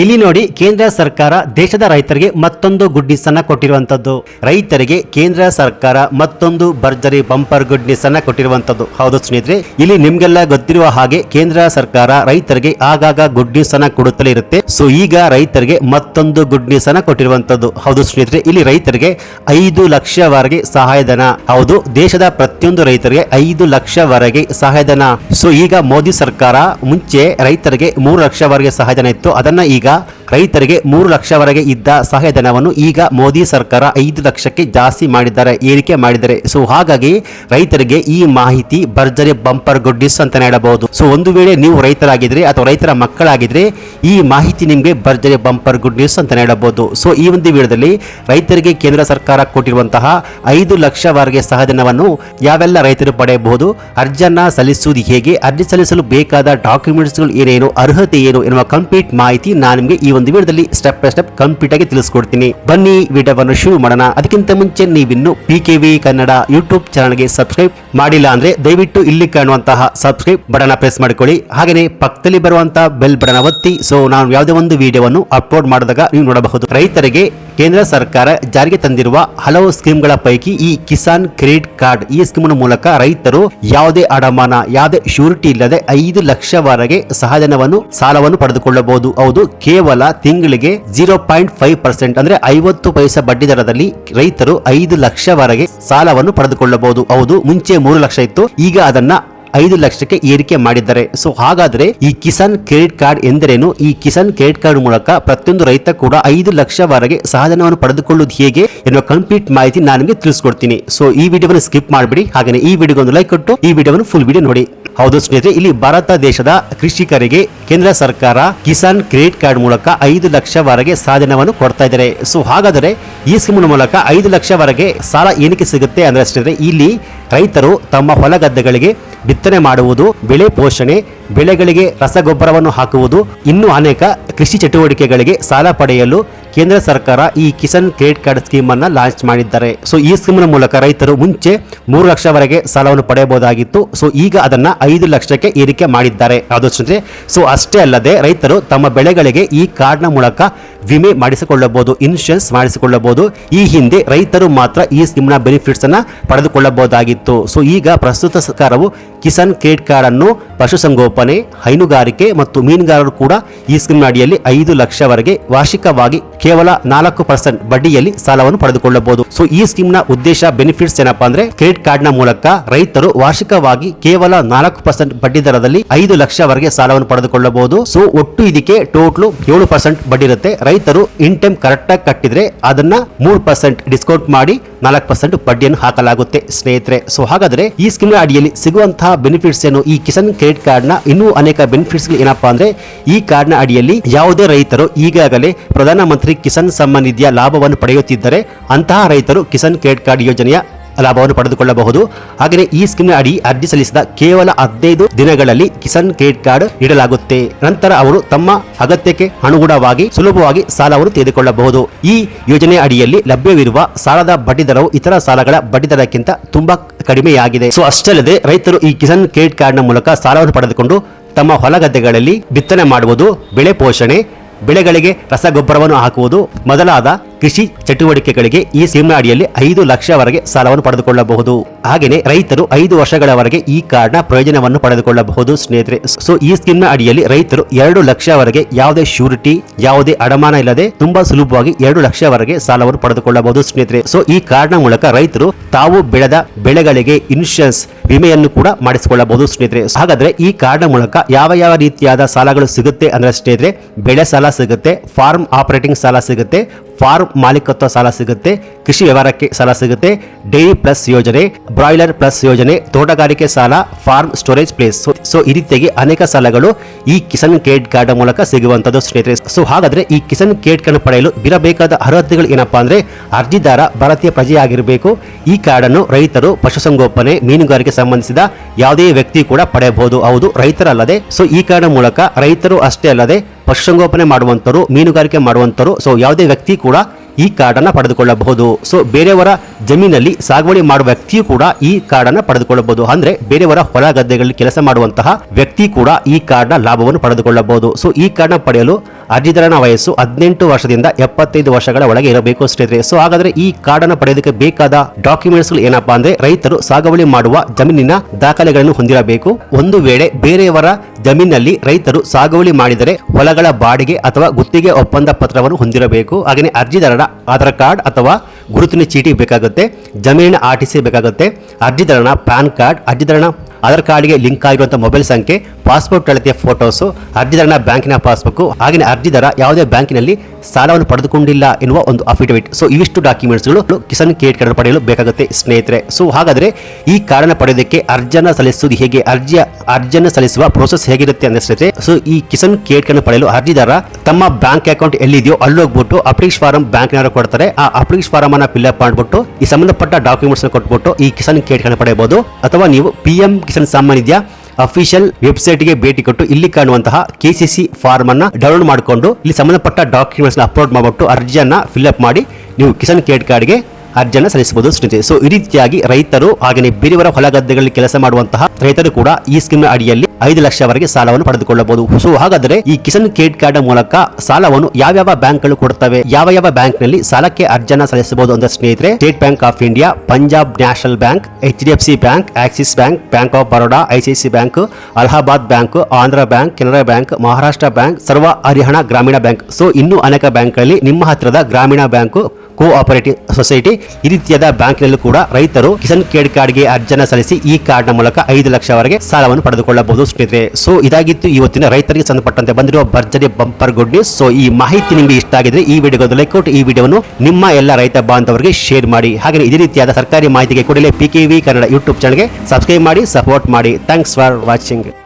ಇಲ್ಲಿ ನೋಡಿ ಕೇಂದ್ರ ಸರ್ಕಾರ ದೇಶದ ರೈತರಿಗೆ ಮತ್ತೊಂದು ಗುಡ್ ನ್ಯೂಸ್ ಅನ್ನ ಕೊಟ್ಟಿರುವಂತದ್ದು ರೈತರಿಗೆ ಕೇಂದ್ರ ಸರ್ಕಾರ ಮತ್ತೊಂದು ಭರ್ಜರಿ ಬಂಪರ್ ಗುಡ್ ನ್ಯೂಸ್ ಅನ್ನ ಕೊಟ್ಟಿರುವಂತದ್ದು ಹೌದು ಸ್ನೇಹಿತರೆ, ಇಲ್ಲಿ ನಿಮ್ಗೆಲ್ಲ ಗೊತ್ತಿರುವ ಹಾಗೆ ಕೇಂದ್ರ ಸರ್ಕಾರ ರೈತರಿಗೆ ಆಗಾಗ ಗುಡ್ ನ್ಯೂಸ್ ಅನ್ನ ಕೊಡುತ್ತಲೇ ಇರುತ್ತೆ. ಸೊ ಈಗ ರೈತರಿಗೆ ಮತ್ತೊಂದು ಗುಡ್ ನ್ಯೂಸ್ ಅನ್ನ ಕೊಟ್ಟಿರುವಂತದ್ದು ಹೌದು ಸ್ನೇಹಿತರೆ, ಇಲ್ಲಿ ರೈತರಿಗೆ ಐದು ಲಕ್ಷವರೆಗೆ ಸಹಾಯಧನ. ಹೌದು, ದೇಶದ ಪ್ರತಿಯೊಂದು ರೈತರಿಗೆ ಐದು ಲಕ್ಷವರೆಗೆ ಸಹಾಯಧನ. ಸೊ ಈಗ ಮೋದಿ ಸರ್ಕಾರ ಮುಂಚೆ ರೈತರಿಗೆ ಮೂರು ಲಕ್ಷವರೆಗೆ ಸಹಾಯಧನ ಇತ್ತು. ಅದನ್ನ ಈಗ práctica ರೈತರಿಗೆ ಮೂರು ಲಕ್ಷವರೆಗೆ ಇದ್ದ ಸಹಾಯಧನವನ್ನು ಈಗ ಮೋದಿ ಸರ್ಕಾರ ಐದು ಲಕ್ಷಕ್ಕೆ ಜಾಸ್ತಿ ಮಾಡಿದ್ದಾರೆ, ಏರಿಕೆ ಮಾಡಿದ್ದಾರೆ. ಸೊ, ಹಾಗಾಗಿ ರೈತರಿಗೆ ಈ ಮಾಹಿತಿ ಭರ್ಜರಿ ಬಂಪರ್ ಗುಡ್ ಅಂತ ಹೇಳಬಹುದು. ಸೊ, ಒಂದು ವೇಳೆ ನೀವು ರೈತರಾಗಿದ್ರೆ ಅಥವಾ ರೈತರ ಮಕ್ಕಳಾಗಿದ್ರೆ ಈ ಮಾಹಿತಿ ನಿಮಗೆ ಭರ್ಜರಿ ಬಂಪರ್ ಗುಡ್ ನ್ಯೂಸ್ ಅಂತ ಹೇಳಬಹುದು. ಸೊ, ಈ ಒಂದು ವಿಡಿಯೋದಲ್ಲಿ ರೈತರಿಗೆ ಕೇಂದ್ರ ಸರ್ಕಾರ ಕೊಟ್ಟಿರುವಂತಹ ಐದು ಲಕ್ಷವರೆಗೆ ಸಹಾಯಧನವನ್ನು ಯಾವೆಲ್ಲ ರೈತರು ಪಡೆಯಬಹುದು, ಅರ್ಜಿಯನ್ನ ಸಲ್ಲಿಸುವುದು ಹೇಗೆ, ಅರ್ಜಿ ಸಲ್ಲಿಸಲು ಬೇಕಾದ ಡಾಕ್ಯುಮೆಂಟ್ಸ್ಗಳು ಏನೇನು, ಅರ್ಹತೆ ಏನು ಎನ್ನುವ ಕಂಪ್ಲೀಟ್ ಮಾಹಿತಿ ನಾನು ನಿಮಗೆ ಈ ವಿಡಿಯೋದಲ್ಲಿ ಸ್ಟೆಪ್ ಬೈ ಸ್ಟೆಪ್ ಕಂಪ್ಲೀಟ್ ಆಗಿ ತಿಳಿಸ್ಕೊಡ್ತೀನಿ. ಬನ್ನಿ, ವಿಡಿಯೋವನ್ನು ಶುರು ಮಾಡೋಣ. ಅದಕ್ಕಿಂತ ಮುಂಚೆ ನೀವಿನ್ನು P K V Kannada YouTube ಚಾನಲ್ಗೆ ಸಬ್ಸ್ಕ್ರೈಬ್ ಮಾಡಿಲ್ಲ ಅಂದ್ರೆ ದಯವಿಟ್ಟು ಇಲ್ಲಿ ಕಾಣುವಂತಹ ಸಬ್ಸ್ಕ್ರೈಬ್ ಬಟನ್ ಪ್ರೆಸ್ ಮಾಡಿಕೊಳ್ಳಿ. ಹಾಗೆಯೇ ಪಕ್ಕದಲ್ಲಿ ಬರುವಂತಹ ಬೆಲ್ ಬಟನ್ ಒತ್ತಿ. ಸೊ ನಾನು ಯಾವುದೇ ಒಂದು ವಿಡಿಯೋವನ್ನು ಅಪ್ಲೋಡ್ ಮಾಡಿದಾಗ ನೀವು ನೋಡಬಹುದು. ರೈತರಿಗೆ ಕೇಂದ್ರ ಸರ್ಕಾರ ಜಾರಿಗೆ ತಂದಿರುವ ಹಲವು ಸ್ಕೀಮ್ಗಳ ಪೈಕಿ ಈ ಕಿಸಾನ್ ಕ್ರೆಡಿಟ್ ಕಾರ್ಡ್ ಈ ಸ್ಕೀಮ್ ಮೂಲಕ ರೈತರು ಯಾವುದೇ ಅಡಮಾನ, ಯಾವುದೇ ಶ್ಯೂರಿಟಿ ಇಲ್ಲದೆ ಐದು ಲಕ್ಷವರೆಗೆ ಸಹಾಯಧನವನ್ನು ಸಾಲವನ್ನು ಪಡೆದುಕೊಳ್ಳಬಹುದು. ಹೌದು, ಕೇವಲ ತಿಂಗಳಿಗೆ ಜೀರೋ ಪಾಯಿಂಟ್ ಫೈವ್ ಪರ್ಸೆಂಟ್ ಅಂದ್ರೆ ಐವತ್ತು ಪೈಸೆ ಬಡ್ಡಿ ದರದಲ್ಲಿ ರೈತರು ಐದು ಲಕ್ಷವರೆಗೆ ಸಾಲವನ್ನು ಪಡೆದುಕೊಳ್ಳಬಹುದು. ಹೌದು, ಮುಂಚೆ ಮೂರು ಲಕ್ಷ ಇತ್ತು, ಈಗ ಅದನ್ನ ಐದು ಲಕ್ಷಕ್ಕೆ ಏರಿಕೆ ಮಾಡಿದ್ದಾರೆ. ಸೊ, ಹಾಗಾದ್ರೆ ಈ ಕಿಸಾನ್ ಕ್ರೆಡಿಟ್ ಕಾರ್ಡ್ ಎಂದರೇನು? ಈ ಕಿಸಾನ್ ಕ್ರೆಡಿಟ್ ಕಾರ್ಡ್ ಮೂಲಕ ಪ್ರತಿಯೊಂದು ರೈತ ಕೂಡ ಐದು ಲಕ್ಷವರೆಗೆ ಸಾಧನವನ್ನು ಪಡೆದುಕೊಳ್ಳುವುದು ಹೇಗೆ ಎನ್ನುವ ಕಂಪ್ಲೀಟ್ ಮಾಹಿತಿ ನಾನು ನಿಮಗೆ ತಿಳಿಸ್ಕೊಡ್ತೀನಿ. ಸೊ, ಈ ವಿಡಿಯೋವನ್ನು ಸ್ಕಿಪ್ ಮಾಡಬೇಡಿ. ಹಾಗೆ ಈ ವಿಡಿಯೋಗೆ ಒಂದು ಲೈಕ್ ಕೊಟ್ಟು ಈ ವಿಡಿಯೋವನ್ನು ಫುಲ್ ವಿಡಿಯೋ ನೋಡಿ. ಹೌದು ಸ್ನೇಹಿತರೆ, ಇಲ್ಲಿ ಭಾರತ ದೇಶದ ಕೃಷಿಕರಿಗೆ ಕೇಂದ್ರ ಸರ್ಕಾರ ಕಿಸಾನ್ ಕ್ರೆಡಿಟ್ ಕಾರ್ಡ್ ಮೂಲಕ ಐದು ಲಕ್ಷವರೆಗೆ ಸಾಧನವನ್ನು ಕೊಡ್ತಾ ಇದ್ದಾರೆ. ಸೊ, ಹಾಗಾದರೆ ಈ ಸ್ಕೀಮ್ ಮೂಲಕ ಐದು ಲಕ್ಷವರೆಗೆ ಸಾಲ ಏನಕ್ಕೆ ಸಿಗುತ್ತೆ ಅಂದ್ರೆ ಸ್ನೇಹಿತರೆ, ಇಲ್ಲಿ ರೈತರು ತಮ್ಮ ಹೊಲ ಗದ್ದೆಗಳಿಗೆ ಬಿತ್ತನೆ ಮಾಡುವುದು ಬೆಳೆ ಪೋಷಣೆ ಬೆಳೆಗಳಿಗೆ ರಸಗೊಬ್ಬರವನ್ನು ಹಾಕುವುದು ಇನ್ನೂ ಅನೇಕ ಕೃಷಿ ಚಟುವಟಿಕೆಗಳಿಗೆ ಸಾಲ ಪಡೆಯಲು ಕೇಂದ್ರ ಸರ್ಕಾರ ಈ ಕಿಸಾನ್ ಕ್ರೆಡಿಟ್ ಕಾರ್ಡ್ ಸ್ಕೀಮ್ ಅನ್ನ ಲಾಂಚ್ ಮಾಡಿದ್ದಾರೆ. ಸೊ, ಈ ಸ್ಕೀಮ್ ಮೂಲಕ ರೈತರು ಮುಂಚೆ ಮೂರು ಲಕ್ಷವರೆಗೆ ಸಾಲವನ್ನು ಪಡೆಯಬಹುದಾಗಿತ್ತು. ಸೊ, ಈಗ ಅದನ್ನ ಐದು ಲಕ್ಷಕ್ಕೆ ಏರಿಕೆ ಮಾಡಿದ್ದಾರೆ. ಸ್ನೇಹಿತರೆ ಸೊ, ಅಷ್ಟೇ ಅಲ್ಲದೆ ರೈತರು ತಮ್ಮ ಬೆಳೆಗಳಿಗೆ ಈ ಕಾರ್ಡ್ನ ಮೂಲಕ ವಿಮೆ ಮಾಡಿಸಿಕೊಳ್ಳಬಹುದು, ಇನ್ಶೂರೆನ್ಸ್ ಮಾಡಿಸಿಕೊಳ್ಳಬಹುದು. ಈ ಹಿಂದೆ ರೈತರು ಮಾತ್ರ ಈ ಸ್ಕೀಮ್ನ ಬೆನಿಫಿಟ್ಸ್ ಅನ್ನ ಪಡೆದುಕೊಳ್ಳಬಹುದಾಗಿತ್ತು. ಸೊ, ಈಗ ಪ್ರಸ್ತುತ ಸರ್ಕಾರವು ಕಿಸಾನ್ ಕ್ರೆಡಿಟ್ ಕಾರ್ಡ್ ಅನ್ನು ಪಶುಸಂಗೋಪನೆ, ಹೈನುಗಾರಿಕೆ ಮತ್ತು ಮೀನುಗಾರರು ಕೂಡ ಈ ಸ್ಕೀಮ್ ಅಡಿಯಲ್ಲಿ ಐದು ಲಕ್ಷವರೆಗೆ ವಾರ್ಷಿಕವಾಗಿ ಕೇವಲ ನಾಲ್ಕು ಪರ್ಸೆಂಟ್ ಬಡ್ಡಿಯಲ್ಲಿ ಸಾಲವನ್ನು ಪಡೆದುಕೊಳ್ಳಬಹುದು. ಸೊ ಈ ಸ್ಕೀಮ್ನ ಉದ್ದೇಶ ಬೆನಿಫಿಟ್ಸ್ ಏನಪ್ಪಾ ಅಂದ್ರೆ ಕ್ರೆಡಿಟ್ ಕಾರ್ಡ್ನ ಮೂಲಕ ರೈತರು ವಾರ್ಷಿಕವಾಗಿ ಕೇವಲ ನಾಲ್ಕು ಪರ್ಸೆಂಟ್ ಬಡ್ಡಿ ದರದಲ್ಲಿ ಐದು ಲಕ್ಷವರೆಗೆ ಸಾಲವನ್ನು ಪಡೆದುಕೊಳ್ಳಬಹುದು. ಸೊ ಒಟ್ಟು ಇದಕ್ಕೆ ಟೋಟಲ್ ಏಳು ಪರ್ಸೆಂಟ್ ಬಡ್ಡಿ ಇರುತ್ತೆ. ರೈತರು ಇನ್ ಟೈಮ್ ಕರೆಕ್ಟ್ ಆಗಿ ಕಟ್ಟಿದ್ರೆ ಅದನ್ನ ಮೂರು ಪರ್ಸೆಂಟ್ ಡಿಸ್ಕೌಂಟ್ ಮಾಡಿ ನಾಲ್ಕು ಪರ್ಸೆಂಟ್ ಬಡ್ಡಿಯನ್ನು ಹಾಕಲಾಗುತ್ತೆ, ಸ್ನೇಹಿತರೆ. ಸೊ ಹಾಗಾದ್ರೆ ಈ ಸ್ಕೀಮ್ ಅಡಿಯಲ್ಲಿ ಸಿಗುವಂತಹ ಬೆನಿಫಿಟ್ಸ್ ಏನು? ಈ ಕಿಸಾನ್ ಕ್ರೆಡಿಟ್ ಕಾರ್ಡ್ನ ಇನ್ನೂ ಅನೇಕ ಬೆನಿಫಿಟ್ಸ್ ಏನಪ್ಪಾ ಅಂದ್ರೆ, ಈ ಕಾರ್ಡ್ನ ಅಡಿಯಲ್ಲಿ ಯಾವುದೇ ರೈತರು ಈಗಾಗಲೇ ಪ್ರಧಾನಮಂತ್ರಿ ಕಿಸಾನ್ ಸಮ್ಮಾನ್ ನಿಧಿಯ ಲಾಭವನ್ನು ಪಡೆಯುತ್ತಿದ್ದರೆ, ಅಂತಹ ರೈತರು ಕಿಸಾನ್ ಕ್ರೆಡಿಟ್ ಕಾರ್ಡ್ ಯೋಜನೆಯ ಲಾಭವನ್ನು ಪಡೆದುಕೊಳ್ಳಬಹುದು. ಹಾಗೆಯೇ ಈ ಸ್ಕೀಮ್ ಅಡಿ ಅರ್ಜಿ ಸಲ್ಲಿಸಿದ ಕೇವಲ ಹದಿನೈದು ದಿನಗಳಲ್ಲಿ ಕಿಸಾನ್ ಕ್ರೆಡಿಟ್ ಕಾರ್ಡ್ ನೀಡಲಾಗುತ್ತೆ. ನಂತರ ಅವರು ತಮ್ಮ ಅಗತ್ಯಕ್ಕೆ ಅನುಗುಣವಾಗಿ ಸುಲಭವಾಗಿ ಸಾಲವನ್ನು ತೆಗೆದುಕೊಳ್ಳಬಹುದು. ಈ ಯೋಜನೆ ಅಡಿಯಲ್ಲಿ ಲಭ್ಯವಿರುವ ಸಾಲದ ಬಡ್ಡಿ ದರವು ಇತರ ಸಾಲಗಳ ಬಡ್ಡಿ ದರಕ್ಕಿಂತ ತುಂಬಾ ಕಡಿಮೆಯಾಗಿದೆ. ಸೊ ಅಷ್ಟಲ್ಲದೆ ರೈತರು ಈ ಕಿಸಾನ್ ಕ್ರೆಡಿಟ್ ಕಾರ್ಡ್ನ ಮೂಲಕ ಸಾಲವನ್ನು ಪಡೆದುಕೊಂಡು ತಮ್ಮ ಹೊಲ ಗದ್ದೆಗಳಲ್ಲಿ ಬಿತ್ತನೆ ಮಾಡುವುದು, ಬೆಳೆ ಪೋಷಣೆ, ಬೆಳೆಗಳಿಗೆ ರಸಗೊಬ್ಬರವನ್ನು ಹಾಕುವುದು ಮೊದಲಾದ ಕೃಷಿ ಚಟುವಟಿಕೆಗಳಿಗೆ ಈ ಸ್ಕೀಮ್ನ ಅಡಿಯಲ್ಲಿ ಐದು ಲಕ್ಷವರೆಗೆ ಸಾಲವನ್ನು ಪಡೆದುಕೊಳ್ಳಬಹುದು. ಹಾಗೆಯೇ ರೈತರು ಐದು ವರ್ಷಗಳವರೆಗೆ ಈ ಕಾರ್ಡ್ನ ಪ್ರಯೋಜನವನ್ನು ಪಡೆದುಕೊಳ್ಳಬಹುದು ಸ್ನೇಹಿತರೆ. ಸೊ, ಈ ಸ್ಕೀಮ್ನ ಅಡಿಯಲ್ಲಿ ರೈತರು ಎರಡು ಲಕ್ಷವರೆಗೆ ಯಾವುದೇ ಶ್ಯೂರಿಟಿ, ಯಾವುದೇ ಅಡಮಾನ ಇಲ್ಲದೆ ತುಂಬಾ ಸುಲಭವಾಗಿ ಎರಡು ಲಕ್ಷವರೆಗೆ ಸಾಲವನ್ನು ಪಡೆದುಕೊಳ್ಳಬಹುದು ಸ್ನೇಹಿತರೆ. ಸೊ, ಈ ಕಾರ್ಡ್ನ ಮೂಲಕ ರೈತರು ತಾವು ಬೆಳೆದ ಬೆಳೆಗಳಿಗೆ ಇನ್ಶೂರೆನ್ಸ್ ವಿಮೆಯನ್ನು ಕೂಡ ಮಾಡಿಸಿಕೊಳ್ಳಬಹುದು ಸ್ನೇಹಿತರೆ. ಹಾಗಾದ್ರೆ ಈ ಕಾರ್ಡ್ನ ಮೂಲಕ ಯಾವ ಯಾವ ರೀತಿಯಾದ ಸಾಲಗಳು ಸಿಗುತ್ತೆ ಅಂದ್ರೆ ಸ್ನೇಹಿತರೆ, ಬೆಳೆ ಸಾಲ ಸಿಗುತ್ತೆ, ಫಾರ್ಮ್ ಆಪರೇಟಿಂಗ್ ಸಾಲ ಸಿಗುತ್ತೆ ಫಾರ್ಮ್ ಮಾಲೀಕತ್ವ ಸಾಲ ಸಿಗುತ್ತೆ, ಕೃಷಿ ವ್ಯವಹಾರಕ್ಕೆ ಸಾಲ ಸಿಗುತ್ತೆ, ಡೈರಿ ಪ್ಲಸ್ ಯೋಜನೆ, ಬ್ರಾಯ್ಲರ್ ಪ್ಲಸ್ ಯೋಜನೆ, ತೋಟಗಾರಿಕೆ ಸಾಲ, ಫಾರ್ಮ್ ಸ್ಟೋರೇಜ್ ಪ್ಲೇಸ್. ಸೊ ಈ ರೀತಿಯಾಗಿ ಅನೇಕ ಸಾಲಗಳು ಈ ಕಿಸಾನ್ ಕ್ರೆಡಿಟ್ ಕಾರ್ಡ್ ಮೂಲಕ ಸಿಗುವಂತದ್ದು ಸ್ನೇಹಿತರೆ. ಸೊ ಹಾಗಾದ್ರೆ ಈ ಕಿಸಾನ್ ಕ್ರೆಡಿಟ್ ಕಾರ್ಡ್ ಪಡೆಯಲು ಇರಬೇಕಾದ ಅರ್ಹತೆಗಳು ಏನಪ್ಪಾ ಅಂದ್ರೆ ಅರ್ಜಿದಾರ ಭಾರತೀಯ ಪ್ರಜೆಯಾಗಿರಬೇಕು. ಈ ಕಾರ್ಡ್ ಅನ್ನು ರೈತರು, ಪಶುಸಂಗೋಪನೆ, ಮೀನುಗಾರಿಕೆ ಸಂಬಂಧಿಸಿದ ಯಾವುದೇ ವ್ಯಕ್ತಿ ಕೂಡ ಪಡೆಯಬಹುದು. ಹೌದು, ರೈತರಲ್ಲದೆ. ಸೊ ಈ ಕಾರ್ಡ್ ಮೂಲಕ ರೈತರು ಅಷ್ಟೇ ಅಲ್ಲದೆ ಪಶುಸಂಗೋಪನೆ ಮಾಡುವಂತರು, ಮೀನುಗಾರಿಕೆ ಮಾಡುವಂತರು ಸೊ ಯಾವುದೇ ವ್ಯಕ್ತಿ ಕೂಡ ಈ ಕಾರ್ಡನ್ನು ಪಡೆದುಕೊಳ್ಳಬಹುದು. ಸೊ ಬೇರೆಯವರ ಜಮೀನಲ್ಲಿ ಸಾಗುವಳಿ ಮಾಡುವ ವ್ಯಕ್ತಿಯು ಕೂಡ ಈ ಕಾರ್ಡನ್ನು ಪಡೆದುಕೊಳ್ಳಬಹುದು. ಅಂದ್ರೆ ಬೇರೆಯವರ ಹೊಲ ಗದ್ದೆಗಳಲ್ಲಿ ಕೆಲಸ ಮಾಡುವಂತಹ ವ್ಯಕ್ತಿ ಕೂಡ ಈ ಕಾರ್ಡ್ನ ಲಾಭವನ್ನು ಪಡೆದುಕೊಳ್ಳಬಹುದು. ಸೊ ಈ ಕಾರ್ಡ್ನ ಪಡೆಯಲು ಅರ್ಜಿದಾರನ ವಯಸ್ಸು ಹದಿನೆಂಟು ವರ್ಷದಿಂದ ಎಪ್ಪತ್ತೈದು ವರ್ಷಗಳ ಒಳಗೆ ಇರಬೇಕು ಸ್ನೇಹಿತರೆ. ಸೊ ಹಾಗಾದ್ರೆ ಈ ಕಾರ್ಡನ್ನು ಪಡೆಯೋದಕ್ಕೆ ಬೇಕಾದ ಡಾಕ್ಯುಮೆಂಟ್ಸ್ ಏನಪ್ಪಾ ಅಂದ್ರೆ ರೈತರು ಸಾಗುವಳಿ ಮಾಡುವ ಜಮೀನಿನ ದಾಖಲೆಗಳನ್ನು ಹೊಂದಿರಬೇಕು. ಒಂದು ವೇಳೆ ಬೇರೆಯವರ ಜಮೀನಲ್ಲಿ ರೈತರು ಸಾಗುವಳಿ ಮಾಡಿದರೆ ಹೊಲಗಳ ಬಾಡಿಗೆ ಅಥವಾ ಗುತ್ತಿಗೆ ಒಪ್ಪಂದ ಪತ್ರವನ್ನು ಹೊಂದಿರಬೇಕು. ಹಾಗೆಯೇ ಅರ್ಜಿದಾರರ ಆಧಾರ್ ಕಾರ್ಡ್ ಅಥವಾ ಗುರುತಿನ ಚೀಟಿ ಬೇಕಾಗುತ್ತೆ, ಜಮೀನಿನ ಆರ್ ಟಿ ಸಿ ಬೇಕಾಗುತ್ತೆ ಅರ್ಜಿದಾರನ ಪ್ಯಾನ್ ಕಾರ್ಡ್ ಅರ್ಜಿದಾರನ ಆಧಾರ್ ಕಾರ್ಡ್ಗೆ ಲಿಂಕ್ ಆಗಿರುವಂಥ ಮೊಬೈಲ್ ಸಂಖ್ಯೆ, ಪಾಸ್ಪೋರ್ಟ್ ಅಳತೆಯ ಫೋಟೋಸು ಅರ್ಜಿದಾರನ ಬ್ಯಾಂಕಿನ ಪಾಸ್ಬುಕ್ ಹಾಗೆ ಅರ್ಜಿದಾರ ಯಾವುದೇ ಬ್ಯಾಂಕಿನಲ್ಲಿ ಸಾಲವನ್ನು ಪಡೆದುಕೊಂಡಿಲ್ಲ ಎನ್ನುವ ಒಂದು ಅಫಿಡವಿಟ್. ಸೊ, ಇವಿಷ್ಟು ಡಾಕ್ಯುಮೆಂಟ್ಸ್ಗಳು ಕಿಸಾನ್ ಕ್ರೆಡಿಟ್ ಕಾರ್ಡ್ ಪಡೆಯಲು ಬೇಕಾಗುತ್ತೆ ಸ್ನೇಹಿತರೆ. ಸೊ, ಹಾಗಾದರೆ ಈ ಕಾರ್ಡನ್ನು ಪಡೆಯೋದಕ್ಕೆ ಅರ್ಜಿಯನ್ನು ಸಲ್ಲಿಸುವುದು ಹೇಗೆ? ಅರ್ಜಿಯ, ಅರ್ಜಿಯನ್ನು ಸಲ್ಲಿಸುವ ಪ್ರೋಸೆಸ್ ಹೇಗಿರುತ್ತೆ ಅಂದರೆ ಸ್ನೇಹಿತರೆ, ಸೊ, ಈ ಕಿಸಾನ್ ಕ್ರೆಡಿಟ್ ಕಾರ್ಡ್ ಪಡೆಯಲು ಅರ್ಜಿದಾರ ತಮ್ಮ ಬ್ಯಾಂಕ್ ಅಕೌಂಟ್ ಎಲ್ಲಿದೆಯೋ ಅಲ್ಲಿ ಹೋಗ್ಬಿಟ್ಟು ಅಪ್ಲಿಕೇಶನ್ ಫಾರಂ ಬ್ಯಾಂಕ್ನವರು ಕೊಡ್ತಾರೆ. ಆ ಅಪ್ಲಿಕೇಶನ್ ಫಾರಂ ಅನ್ನು ಫಿಲ್ ಅಪ್ ಮಾಡಿಬಿಟ್ಟು, ಈ ಸಂಬಂಧಪಟ್ಟ ಡಾಕ್ಯುಮೆಂಟ್ಸ್ ಕೊಟ್ಬಿಟ್ಟು ಈ ಕಿಸಾನ್ ಕ್ರೆಡಿಟ್ ಕಾರ್ಡ್ ಪಡೆಯಬಹುದು. ಅಥವಾ ನೀವು ಪಿ ಎಂ ಕಿಸಾನ್ ಸಮ್ಮಾನ್ ನಿಧಿಯ ಅಫಿಷಿಯಲ್ ವೆಬ್ಸೈಟ್ಗೆ ಭೇಟಿ ಕೊಟ್ಟು ಇಲ್ಲಿ ಕಾಣುವಂತಹ ಕೆಸಿಸಿ ಫಾರ್ಮ್ ಅನ್ನ ಡೌನ್ಲೋಡ್ ಮಾಡಿಕೊಂಡು ಇಲ್ಲಿ ಸಂಬಂಧಪಟ್ಟ ಡಾಕ್ಯುಮೆಂಟ್ಸ್ ಅಪ್ಲೋಡ್ ಮಾಡಿಬಿಟ್ಟು ಅರ್ಜಿಯನ್ನ ಫಿಲ್ಅಪ್ ಮಾಡಿ ನೀವು ಕಿಸಾನ್ ಕ್ರೆಡಿಟ್ ಕಾರ್ಡ್ಗೆ ಅರ್ಜಿಯನ್ನು ಸಲ್ಲಿಸಬಹುದು. ಸ್ನೇಹಿತರೆ, ಸೊ ಈ ರೀತಿಯಾಗಿ ರೈತರು ಹಾಗೆಯೇ ಬೇರೆಯವರ ಹೊಲ ಗದ್ದೆಗಳಲ್ಲಿ ಕೆಲಸ ಮಾಡುವಂತಹ ರೈತರು ಕೂಡ ಈ ಸ್ಕೀಮ್ ಅಡಿಯಲ್ಲಿ ಐದು ಲಕ್ಷವರೆಗೆ ಸಾಲವನ್ನು ಪಡೆದುಕೊಳ್ಳಬಹುದು. ಸೊ ಹಾಗಾದರೆ ಈ ಕಿಸಾನ್ ಕ್ರೆಡಿಟ್ ಕಾರ್ಡ್ ಮೂಲಕ ಸಾಲವನ್ನು ಯಾವ್ಯಾವ ಬ್ಯಾಂಕ್ಗಳು ಕೊಡುತ್ತವೆ, ಯಾವ ಯಾವ ಬ್ಯಾಂಕ್ನಲ್ಲಿ ಸಾಲಕ್ಕೆ ಅರ್ಜಿಯನ್ನು ಸಲ್ಲಿಸಬಹುದು ಅಂತ ಸ್ನೇಹಿತರೆ, State Bank of India, Punjab National Bank, H D F C Bank, Axis Bank Bank of Baroda ICICI Bank, Allahabad Bank, Andhra Bank, Canara Bank, Maharashtra Bank, Sarva Haryana Gramin bank. So ಇನ್ನೂ ಅನೇಕ ಬ್ಯಾಂಕ್ಗಳಲ್ಲಿ ನಿಮ್ಮ ಹತ್ತಿರದ ಗ್ರಾಮೀಣ bank cooperative society ಈ ರೀತಿಯಾದ ಬ್ಯಾಂಕ್ನಲ್ಲೂ ಕೂಡ ರೈತರು ಕಿಸಾನ್ ಕ್ರೆಡಿಟ್ ಕಾರ್ಡ್ಗೆ ಅರ್ಜನ ಸಲ್ಲಿಸಿ ಈ ಕಾರ್ಡ್ನ ಮೂಲಕ ಐದು ಲಕ್ಷವರೆಗೆ ಸಾಲವನ್ನು ಪಡೆದುಕೊಳ್ಳಬಹುದು ಸ್ನೇಹಿತರೆ. ಸೊ ಇದಾಗಿತ್ತು ಇವತ್ತಿನ ರೈತರಿಗೆ ಸಂಬಂಧಪಟ್ಟಂತೆ ಬಂದಿರುವ ಭರ್ಜರಿ ಬಂಪರ್ ಗುಡ್ ನ್ಯೂಸ್ ಸೊ ಈ ಮಾಹಿತಿ ನಿಮಗೆ ಇಷ್ಟ ಆಗಿದ್ರೆ ಈ ವಿಡಿಯೋದ ಲೈಕ್ ಕೊಟ್ಟು ಈ ವಿಡಿಯೋವನ್ನು ನಿಮ್ಮ ಎಲ್ಲ ರೈತ ಬಾಂಧವರಿಗೆ ಶೇರ್ ಮಾಡಿ. ಹಾಗೆ ಇದೇ ರೀತಿಯಾದ ಸರ್ಕಾರಿ ಮಾಹಿತಿಗೆ ಕೂಡಲೇ P K V Kannada YouTube ಚಾನಲ್ಗೆ ಸಬ್ಸ್ಕ್ರೈಬ್ ಮಾಡಿ ಸಪೋರ್ಟ್ ಮಾಡಿ. Thanks for watching